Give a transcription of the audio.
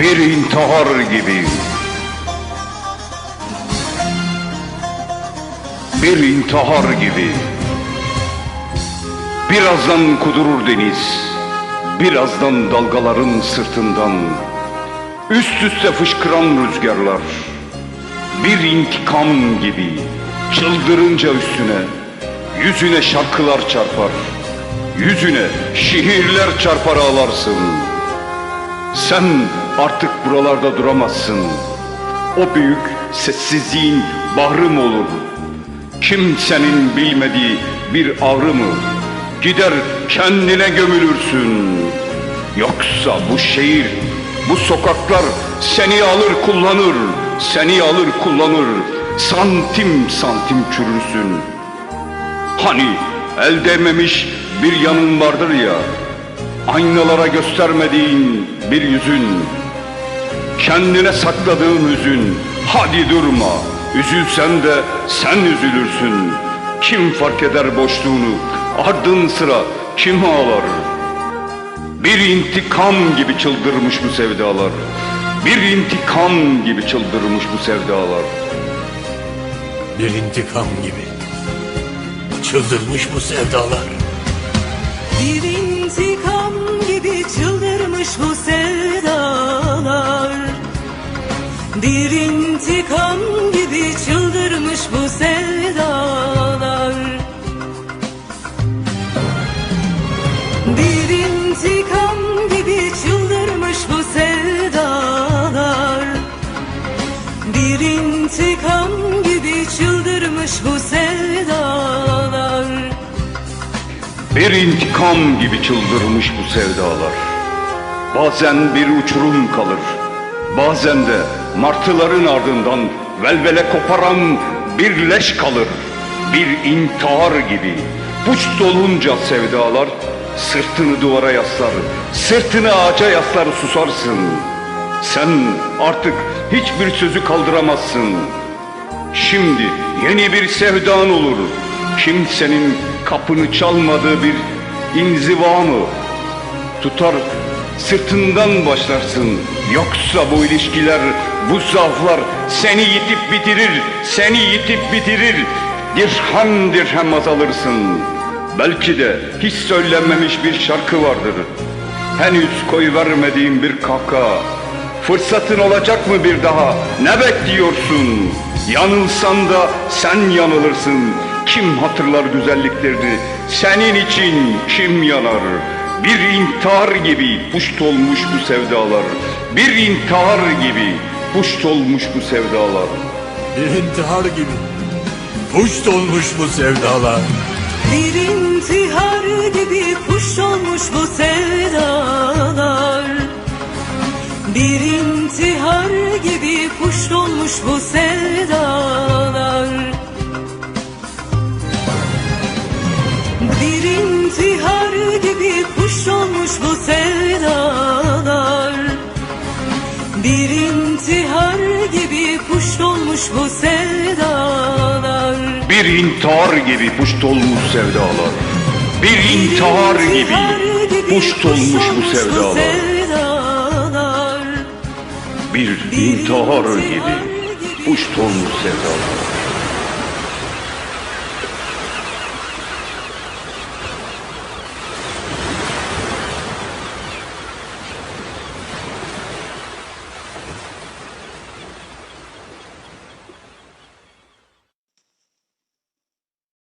Bir intihar gibi. Bir intihar gibi. Birazdan kudurur deniz Birazdan dalgaların sırtından. Üst üste fışkıran rüzgarlar Bir intikam gibi. Çıldırınca üstüne Yüzüne şarkılar çarpar Yüzüne şiirler çarpar ağlarsın. Sen artık buralarda duramazsın. O büyük sessizliğin bahrı mı olur? Kimsenin bilmediği bir ağrı mı? Gider kendine gömülürsün. Yoksa bu şehir, bu sokaklar seni alır kullanır, seni alır kullanır, santim santim çürürsün. Hani el değmemiş bir yanın vardır ya, aynalara göstermediğin bir yüzün, kendine sakladığın hüzün, hadi durma, üzülsen de sen üzülürsün. Kim fark eder boşluğunu, ardın sıra kim ağlar? Bir intikam gibi çıldırmış bu sevdalar. Bir intikam gibi çıldırmış bu sevdalar. Bir intikam gibi çıldırmış bu sevdalar. Bir intikam gibi çıldırmış bu sevdalar Bir intikam gibi çıldırmış bu sevdalar Bir intikam gibi çıldırmış bu sevdalar Bir intikam gibi çıldırmış bu sevdalar Bir intikam gibi çıldırmış bu sevdalar. Bazen bir uçurum kalır. Bazen de martıların ardından velvele koparan bir leş kalır. Bir intihar gibi. Uç dolunca sevdalar sırtını duvara yaslar. Sırtını ağaca yaslar susarsın. Sen artık hiçbir sözü kaldıramazsın. Şimdi yeni bir sevdan olur. Kimsenin kapını çalmadığı bir inziva mı? Tutar sırtından başlarsın. Yoksa bu ilişkiler, bu zaaflar seni yitip bitirir, seni yitip bitirir. Dirhem dirhem azalırsın. Belki de hiç söylenmemiş bir şarkı vardır. Henüz koy vermediğim bir kahkaha. Fırsatın olacak mı bir daha? Ne bekliyorsun? Yanılsan da sen yanılırsın. Kim hatırlar güzelliklerini? Senin için kim yanar? Bir intihar gibi puşt olmuş bu sevdalar. Bir intihar gibi puşt olmuş bu sevdalar. Bir intihar gibi puşt olmuş bu sevdalar. Bir intihar gibi kuş olmuş bu sevdalar Bir intihar gibi kuş olmuş bu sevdalar bu sevdalar Bir intihar gibi puşt olmuş sevdalar. Bir intihar gibi puşt olmuş bu sevdalar. Bir intihar gibi puşt olmuş sevdalar.